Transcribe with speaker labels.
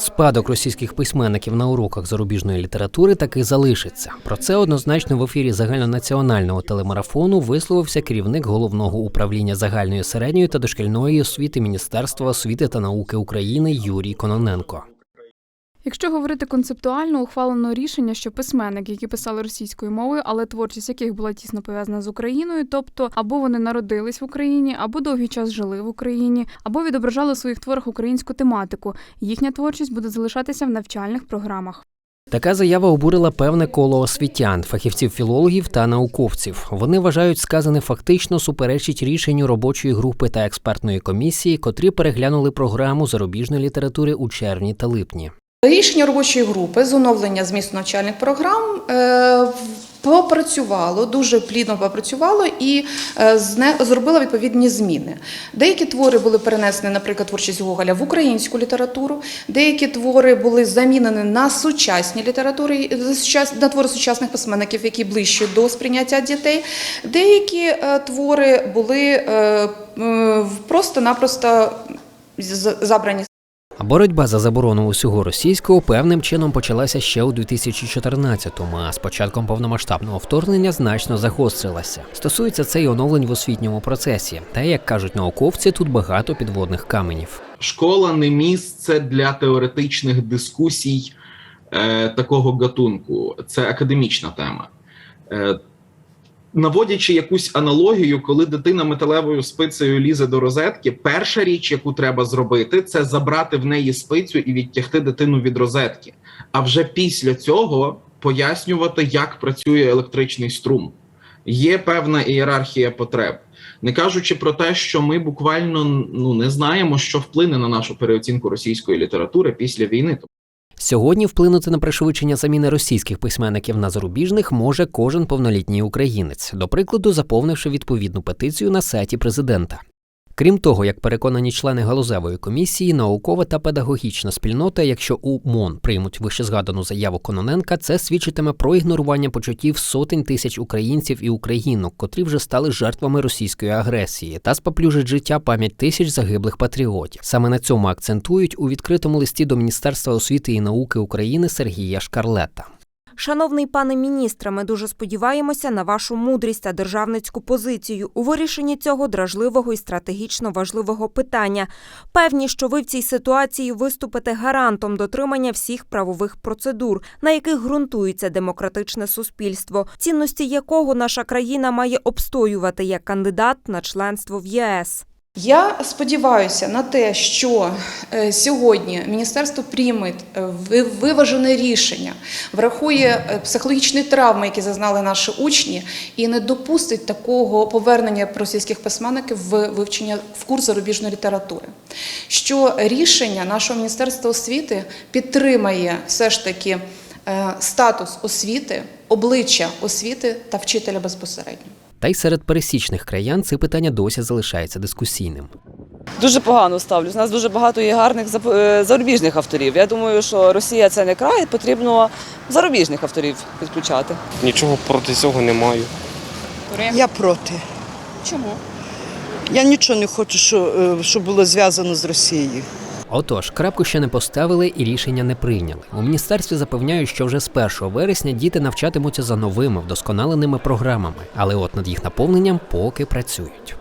Speaker 1: Спадок російських письменників на уроках зарубіжної літератури таки залишиться. Про це однозначно в ефірі загальнонаціонального телемарафону висловився керівник головного управління загальної середньої та дошкільної освіти Міністерства освіти та науки України Юрій Кононенко.
Speaker 2: Якщо говорити концептуально, ухвалено рішення, що письменники, які писали російською мовою, але творчість яких була тісно пов'язана з Україною, тобто або вони народились в Україні, або довгий час жили в Україні, або відображали у своїх творах українську тематику. Їхня творчість буде залишатися в навчальних програмах.
Speaker 1: Така заява обурила певне коло освітян, фахівців філологів та науковців. Вони вважають, сказане фактично суперечить рішенню робочої групи та експертної комісії, котрі переглянули програму зарубіжної літератури у червні та липні.
Speaker 3: Рішення робочої групи з оновлення змісту навчальних програм е, попрацювало, дуже плідно попрацювало і е, зробило відповідні зміни. Деякі твори були перенесені, наприклад, творчість Гоголя в українську літературу, деякі твори були замінені на сучасні літератури, на твори сучасних письменників, які ближче до сприйняття дітей. Деякі е, твори були е, е, просто-напросто забрані
Speaker 1: боротьба за заборону усього російського певним чином почалася ще у 2014-му, а з початком повномасштабного вторгнення значно загострилася. Стосується це й оновлень в освітньому процесі. Та як кажуть науковці, тут багато підводних каменів.
Speaker 4: школа не місце для теоретичних дискусій е, такого гатунку. Це академічна тема. Е, наводячи якусь аналогію, коли дитина металевою спицею лізе до розетки, перша річ, яку треба зробити, це забрати в неї спицю і відтягти дитину від розетки. А вже після цього пояснювати, як працює електричний струм. Є певна ієрархія потреб. Не кажучи про те, що ми буквально ну не знаємо, що вплине на нашу переоцінку російської літератури після війни.
Speaker 1: Сьогодні вплинути на пришвидшення заміни російських письменників на зарубіжних може кожен повнолітній українець, до прикладу, заповнивши відповідну петицію на сайті президента. Крім того, як переконані члени галузевої комісії, наукова та педагогічна спільнота, якщо у МОН приймуть вищезгадану заяву Кононенка, це свідчитиме про ігнорування почуттів сотень тисяч українців і українок, котрі вже стали жертвами російської агресії, та споплюжить життя пам'ять тисяч загиблих патріотів. Саме на цьому акцентують у відкритому листі до Міністерства освіти і науки України Сергія Шкарлета.
Speaker 5: Шановний пане міністре, ми дуже сподіваємося на вашу мудрість та державницьку позицію у вирішенні цього дражливого і стратегічно важливого питання. Певні, що ви в цій ситуації виступите гарантом дотримання всіх правових процедур, на яких ґрунтується демократичне суспільство, цінності якого наша країна має обстоювати як кандидат на членство в ЄС.
Speaker 3: Я сподіваюся на те, що е, сьогодні міністерство прийме е, виважене рішення, врахує е, психологічні травми, які зазнали наші учні, і не допустить такого повернення російських письменників в вивчення в курс зарубіжної літератури. Що рішення нашого міністерства освіти підтримає все ж таки статус освіти, обличчя освіти та вчителя безпосередньо.
Speaker 1: Та й серед пересічних краян це питання досі залишається дискусійним.
Speaker 6: Дуже погано ставлюсь. У нас дуже багато є гарних е, зарубіжних авторів. Я думаю, що Росія це не край, потрібно зарубіжних авторів підключати.
Speaker 7: Нічого проти цього не маю.
Speaker 8: Я проти. Чому? Я нічого не хочу, що, е, що було зв'язано з Росією.
Speaker 1: Отож, крапку ще не поставили і рішення не прийняли. У міністерстві запевняють, що вже з 1 вересня діти навчатимуться за новими вдосконаленими програмами, але от над їх наповненням поки працюють.